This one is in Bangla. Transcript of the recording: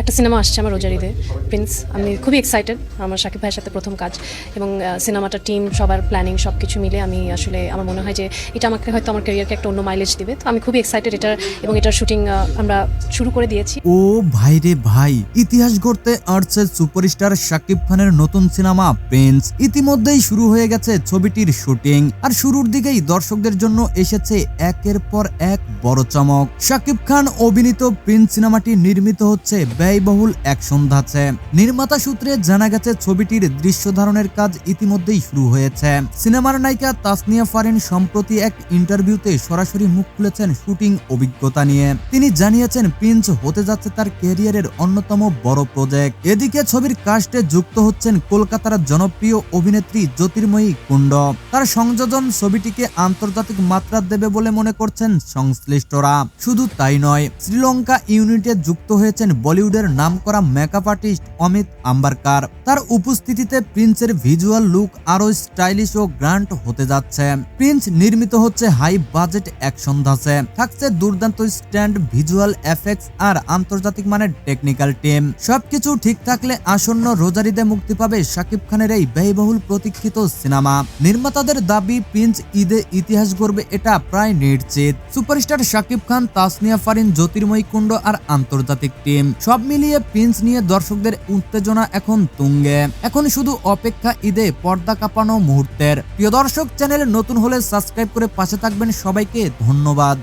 একটা সিনেমা আসছে আমার রোজারিতে প্রিন্স আমি খুবই এক্সাইটেড আমার শাকিব ভাইয়ের সাথে প্রথম কাজ। এবং সিনেমাটা টিম সবার প্ল্যানিং সব কিছু মিলে আমি আসলে, আমার মনে হয় যে এটা আমাকে হয়তো আমার ক্যারিয়ারকে একটা অন্য মাইলেজ দিবে। তো আমি খুবই এক্সাইটেড এটার, এবং এটার শুটিং আমরা শুরু করে দিয়েছি। ও ভাই রে ভাই, ইতিহাস গড়তে আসছে সুপারস্টার শাকিব খানের নতুন সিনেমা প্রিন্স ইতিমধ্যেই শুরু হয়ে গেছে ছবিটির শুটিং আর শুরুর দিকেই দর্শকদের জন্য এসেছে একের পর এক বড় চমক। শাকিব খান অভিনীত প্রিন্স সিনেমাটি নির্মিত হচ্ছে ব্যয়বহুল অ্যাকশন ধাঁচে নির্মাতা সূত্রে জানা গেছে, ছবিটির দৃশ্য ধারণের কাজ ইতিমধ্যেই শুরু হয়েছে। সিনেমার নায়িকা তাসনিয়া ফারিন সম্প্রতি এক ইন্টারভিউতে সরাসরি মুখ খুলেছেন শুটিং অভিজ্ঞতা নিয়ে। তিনি জানিয়েছেন প্রিন্স হতে যাচ্ছে তার ক্যারিয়ারের অন্যতম বড় প্রজেক্ট। এদিকে ছবির কাস্টে যুক্ত হচ্ছেন কলকাতার জনপ্রিয় অভিনেত্রী জ্যোতির্ময়ী কুণ্ড। তার সংযোজন ছবিটিকে আন্তর্জাতিক মাত্রা দেবে বলে মনে করছেন সংশ্লিষ্টরা। শুধু তাই নয়, শ্রীলঙ্কা ইউনিটে যুক্ত হয়েছেন বলিউডের নামকরা মেকআপ আর্টিস্ট অমিত আম্বারকার। তার উপস্থিতিতে প্রিন্সের ভিজুয়াল লুক আরও স্টাইলিশ ও গ্র্যান্ড হতে যাচ্ছে। প্রিন্স নির্মিত হচ্ছে হাই বাজেট অ্যাকশন ধাঁচে। থাকছে দুর্দান্ত স্ট্যান্ড ভিজুয়াল এফেক্টস আর আন্তর্জাতিক মানের টেকনিক্যাল টিম সবকিছু ঠিক থাকলে আসন্ন রোজারিদে মুক্তি পাবে শাকিব খানের এই ব্যয়বহুল প্রতীক্ষিত সিনেমা। নির্মাতাদের দাবি, প্রিন্স ঈদে ইতিহাস গড়বে এটা প্রায় নিশ্চিত। সুপারস্টার শাকিব খান, তাসনিয়া ফারিন, জ্যোতির্ময়ী কুণ্ড আর আন্তর্জাতিক টিম সব মিলিয়ে প্রিন্স নিয়ে দর্শকদের উত্তেজনা এখন তুঙ্গে। এখন শুধু অপেক্ষা ঈদে পর্দা কাঁপানো মুহূর্তের। প্রিয় দর্শক, চ্যানেলে নতুন হলে সাবস্ক্রাইব করে পাশে থাকবেন সবাইকে ধন্যবাদ।